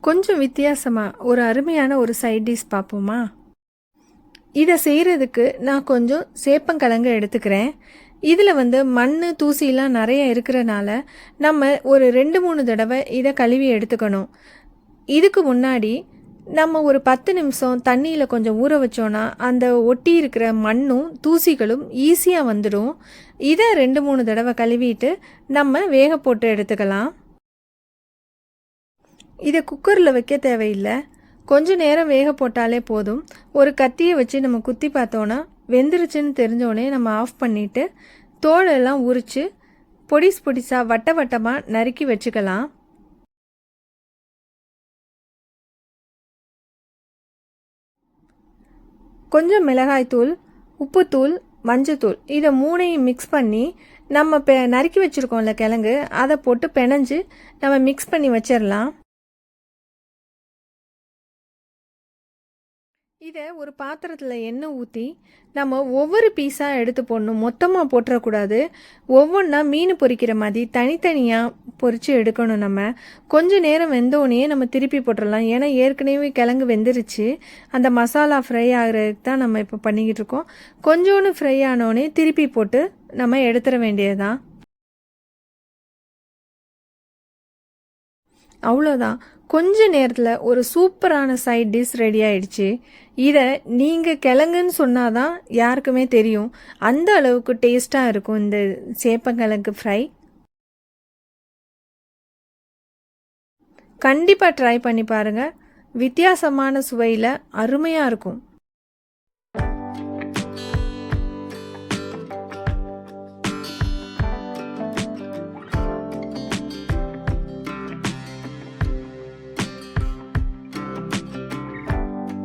கொஞ்சம் வித்தியாசமாக ஒரு அருமையான ஒரு சைட் டிஷ் பார்ப்போமா? இதை செய்கிறதுக்கு நான் கொஞ்சம் சேப்பங்கிழங்கு எடுத்துக்கிறேன். இதில் வந்து மண் தூசிலாம் நிறைய இருக்கிறனால நம்ம ஒரு ரெண்டு மூணு தடவை இதை கழுவி எடுத்துக்கணும். இதுக்கு முன்னாடி நம்ம ஒரு பத்து நிமிஷம் தண்ணியில் கொஞ்சம் ஊற வச்சோன்னா அந்த ஒட்டி இருக்கிற மண்ணும் தூசிகளும் ஈஸியாக வந்துடும் இதை ரெண்டு மூணு தடவை கழுவிட்டு நம்ம வேக போட்டு எடுத்துக்கலாம். இதை குக்கரில் வைக்க தேவையில்லை. கொஞ்ச நேரம் வேக போட்டாலே போதும். ஒரு கத்தியை வச்சு நம்ம குத்தி பார்த்தோன்னா வெந்துருச்சுன்னு தெரிஞ்சோடனே நம்ம ஆஃப் பண்ணிவிட்டு தோலெல்லாம் உரித்து பொடிஸ் பொடிசாக வட்ட வட்டமாக நறுக்கி வச்சுக்கலாம். கொஞ்சம் மிளகாய்த்தூள் உப்புத்தூள் மஞ்சத்தூள் இதை மூணையும் மிக்ஸ் பண்ணி நம்ம பெ நறுக்கி வச்சுருக்கோம்ல கிழங்கு அதை போட்டு பிணைஞ்சு நம்ம மிக்ஸ் பண்ணி வச்சிடலாம் இதை ஒரு பாத்திரத்தில் எண்ணெய் ஊற்றி நம்ம ஒவ்வொரு பீஸாக எடுத்து போடணும். மொத்தமாக போட்டுறக்கூடாது. ஒவ்வொன்றா மீன் பொரிக்கிற மாதிரி தனித்தனியாக பொரித்து எடுக்கணும் நம்ம. கொஞ்ச நேரம் வெந்தோடனே நம்ம திருப்பி போட்டுடலாம் ஏன்னா ஏற்கனவே கிழங்கு வெந்துருச்சு. அந்த மசாலா ஃப்ரை ஆகிறதுக்கு தான் நம்ம இப்போ பண்ணிக்கிட்டு இருக்கோம். கொஞ்சோன்னு ஃப்ரை ஆனோடனே திருப்பி போட்டு நம்ம எடுத்துட வேண்டியதுதான். அவ்வளோதான் கொஞ்ச நேரத்தில் ஒரு சூப்பரான சைட் டிஷ் ரெடி ஆயிடுச்சு. இதை நீங்கள் கிழங்குன்னு சொன்னால் தான் யாருக்குமே தெரியும். அந்த அளவுக்கு டேஸ்ட்டாக இருக்கும் இந்த சேப்பங்கிழங்கு ஃப்ரை கண்டிப்பாக ட்ரை பண்ணி பாருங்கள் வித்தியாசமான சுவையில் அருமையாக இருக்கும்.